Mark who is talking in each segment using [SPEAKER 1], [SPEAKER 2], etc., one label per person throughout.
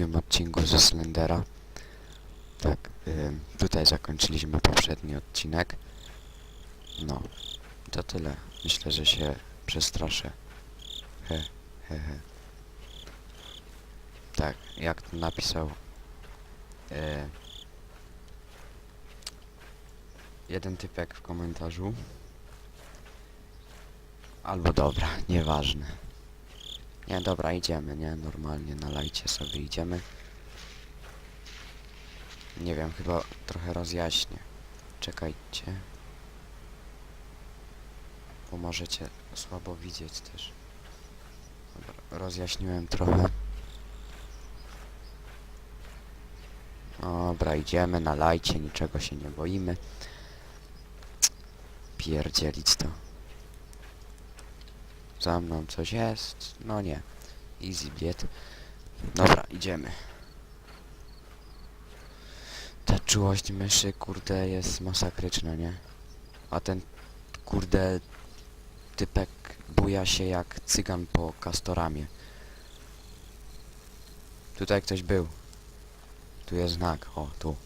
[SPEAKER 1] drugim odcinku ze Slendera. Tak, tutaj zakończyliśmy poprzedni odcinek. No, to tyle. Myślę, że się przestraszę. He, he, he. Tak, jak to napisał e, jeden typek w komentarzu. Albo dobra, nieważne. Nie, dobra, idziemy, nie? Normalnie na lajcie sobie idziemy. Nie wiem, chyba trochę rozjaśnię. Czekajcie. Bo możecie słabo widzieć też. Dobra, rozjaśniłem trochę. Dobra, idziemy na lajcie, niczego się nie boimy. Pierdzielić to. Za mną coś jest? No nie. Easy biet. Dobra, idziemy. Ta czułość myszy, kurde, jest masakryczna, nie? A ten, kurde, typek buja się jak cygan po kastoramie. Tutaj ktoś był. Tu jest znak, o, tu.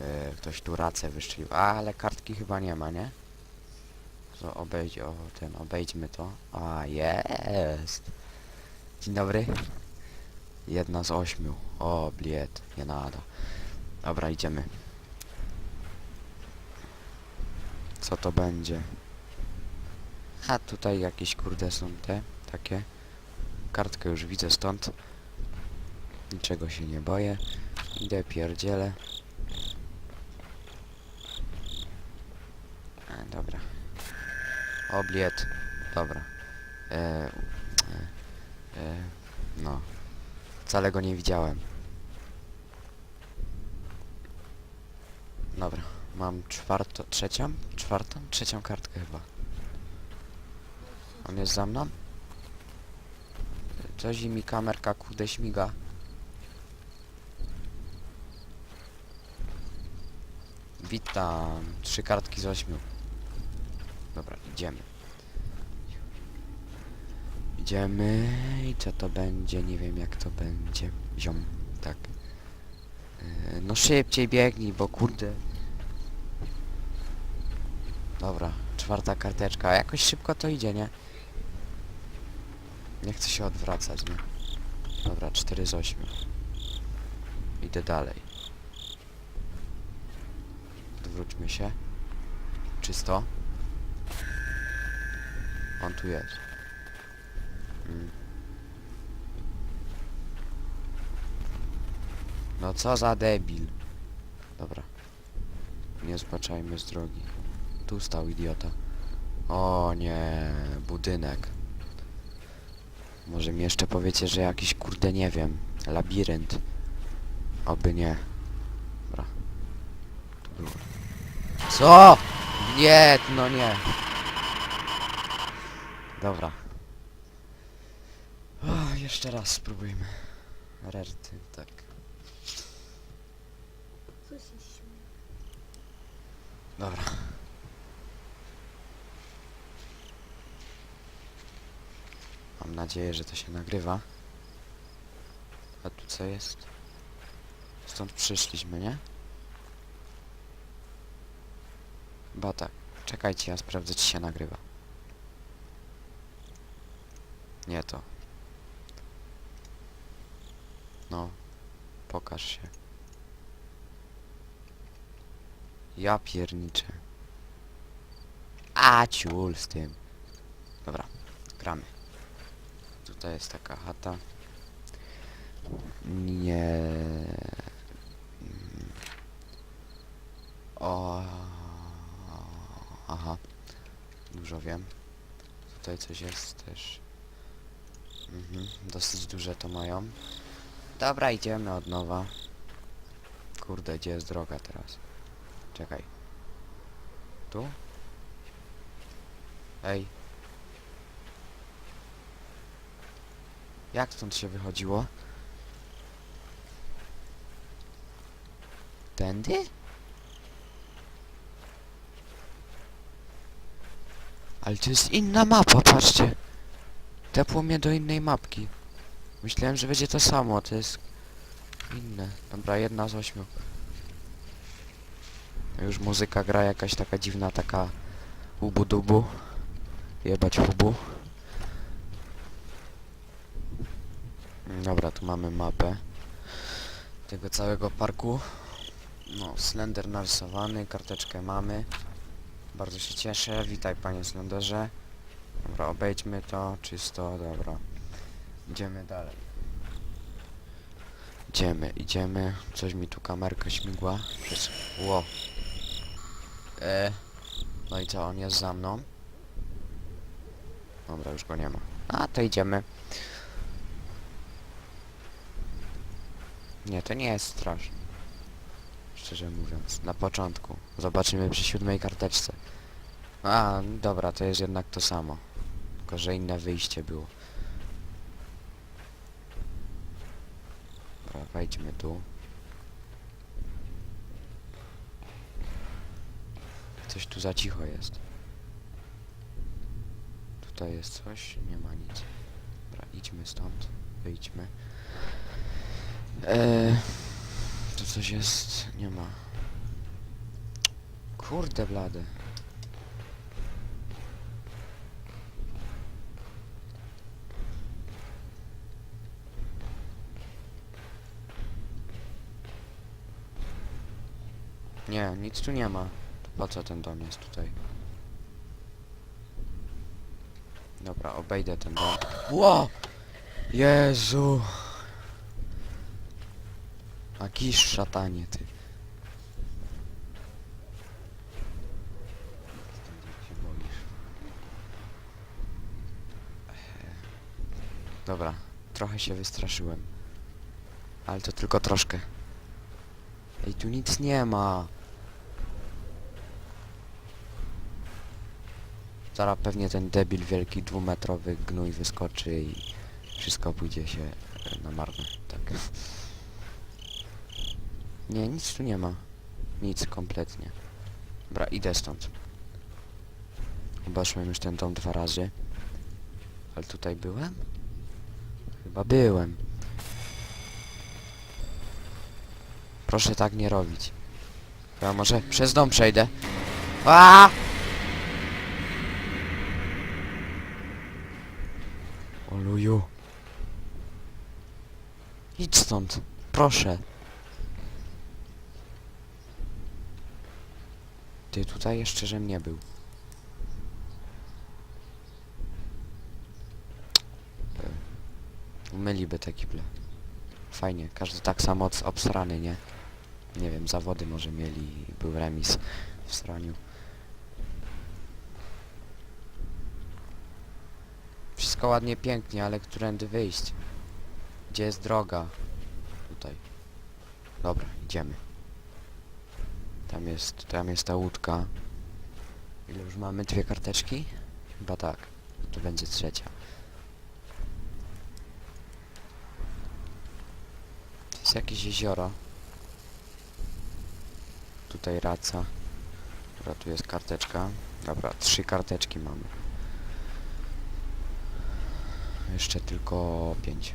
[SPEAKER 1] E, ktoś tu racę wyszczylił. A, ale kartki chyba nie ma, nie? To obejdź, o, ten, obejdźmy to. A, jest! Dzień dobry. Jedna z ośmiu. O, bliet, nie nada. Dobra, idziemy. Co to będzie? A tutaj jakieś kurde są te, takie. Kartkę już widzę stąd. Niczego się nie boję. Idę pierdzielę. A, dobra. Obliet. Dobra. E, e, e, no. Wcale go nie widziałem. Dobra. Mam czwartą, trzecią? Czwartą? Trzecią kartkę chyba. On jest za mną? Coś mi kamerka kurde śmiga. Witam. Trzy kartki z ośmiu. Dobra, idziemy. Idziemy i co to będzie? Nie wiem jak to będzie. Ziom, tak. Yy, no szybciej biegnij, bo kurde. Dobra, czwarta karteczka. Jakoś szybko to idzie, nie? Nie chcę się odwracać, nie? Dobra, 4 z 8. Idę dalej. Odwróćmy się. Czysto. On tu jest. Mm. No co za debil. Dobra. Nie zbaczajmy z drogi. Tu stał idiota. O nie, budynek. Może mi jeszcze powiecie, że jakiś kurde nie wiem, labirynt. Oby nie. Dobra. Tu było. Co? Nie, no nie. Dobra. O, jeszcze raz spróbujmy. Rerty, tak.
[SPEAKER 2] Co się śmieje?
[SPEAKER 1] Dobra. Mam nadzieję, że to się nagrywa. A tu co jest? Stąd przyszliśmy, nie? Chyba tak. Czekajcie, ja sprawdzę, czy się nagrywa. Nie to. No. Pokaż się. Ja pierniczę. A ciul z tym. Dobra, gramy. Tutaj jest taka chata. Nie. O. Aha. Dużo wiem. Tutaj coś jest też. Mhm. Dosyć duże to mają. Dobra, idziemy od nowa. Kurde, gdzie jest droga teraz? Czekaj. Tu? Ej. Jak stąd się wychodziło? Tędy? Ale to jest inna mapa, patrzcie. Tepło mnie do innej mapki. Myślałem, że będzie to samo, to jest inne. Dobra, jedna z ośmiu. Już muzyka gra jakaś taka dziwna, taka ubu dubu. Jebać hubu. Dobra, tu mamy mapę tego całego parku. No, Slender narysowany, karteczkę mamy. Bardzo się cieszę. Witaj panie Slenderze. Dobra, obejdźmy to, czysto, dobra. Idziemy dalej. Idziemy, idziemy. Coś mi tu kamerka śmigła. Przez... Ło. E. No i co, on jest za mną? Dobra, już go nie ma. A, to idziemy. Nie, to nie jest straszne. Szczerze mówiąc, na początku. Zobaczymy przy siódmej karteczce. A, dobra, to jest jednak to samo. Tylko, że inne wyjście było. Dobra, wejdźmy tu. Coś tu za cicho jest. Tutaj jest coś? Nie ma nic. Dobra, idźmy stąd. Wyjdźmy. Eee, tu coś jest? Nie ma. Kurde blade. Nie, nic tu nie ma. Po co ten dom jest tutaj? Dobra, obejdę ten dom. Ło! Jezu! Jakiś szatanie, ty. Dobra, trochę się wystraszyłem. Ale to tylko troszkę. Ej, tu nic nie ma. Zaraz pewnie ten debil wielki dwumetrowy gnój wyskoczy i wszystko pójdzie się e, na marne. Tak. Nie, nic tu nie ma. Nic kompletnie. Dobra, idę stąd. Obeszłem już ten dom dwa razy. Ale tutaj byłem? Chyba byłem. Proszę tak nie robić. Ja może przez dom przejdę. A! Oluju. Idź stąd. Proszę. Ty tutaj jeszcze, żem nie był. Myliby te kible. Fajnie, każdy tak samo obs- obsrany, nie? Nie wiem, zawody może mieli, był remis w straniu. Wszystko ładnie, pięknie, ale którędy wyjść? Gdzie jest droga? Tutaj. Dobra, idziemy. Tam jest, tam jest ta łódka. Ile już mamy? Dwie karteczki? Chyba tak. To będzie trzecia. To jest jakieś jezioro. Tutaj raca. Dobra, tu jest karteczka. Dobra, trzy karteczki mamy. Jeszcze tylko pięć.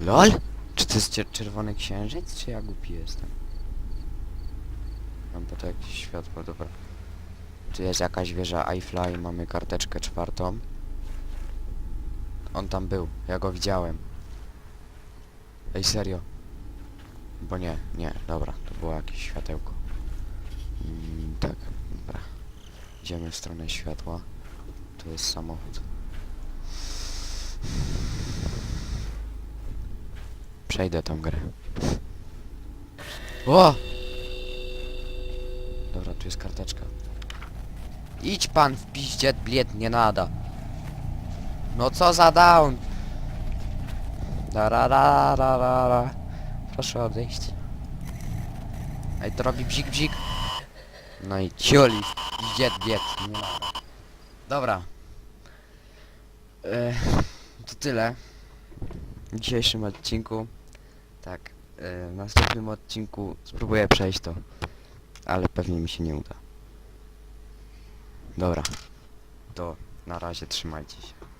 [SPEAKER 1] LOL? Czy to jest czerwony księżyc, czy ja głupi jestem? Mam po to jakieś światło, dobra. Tu jest jakaś wieża iFly, mamy karteczkę czwartą. On tam był, ja go widziałem. Ej, serio. Bo nie, nie, dobra, to było jakieś światełko. Mm, tak, dobra. Idziemy w stronę światła. Tu jest samochód. Przejdę tą grę. O! Dobra, tu jest karteczka. Idź pan w piździe, bliet nie nada. No co za down? Da ra ra ra ra ra. Proszę odejść. Ej, to robi bzik bzik. No i cioli w piździe, bliet nie nada. Dobra. To tyle. W dzisiejszym odcinku. Tak. w następnym odcinku spróbuję przejść to. Ale pewnie mi się nie uda. Dobra. To na razie trzymajcie się.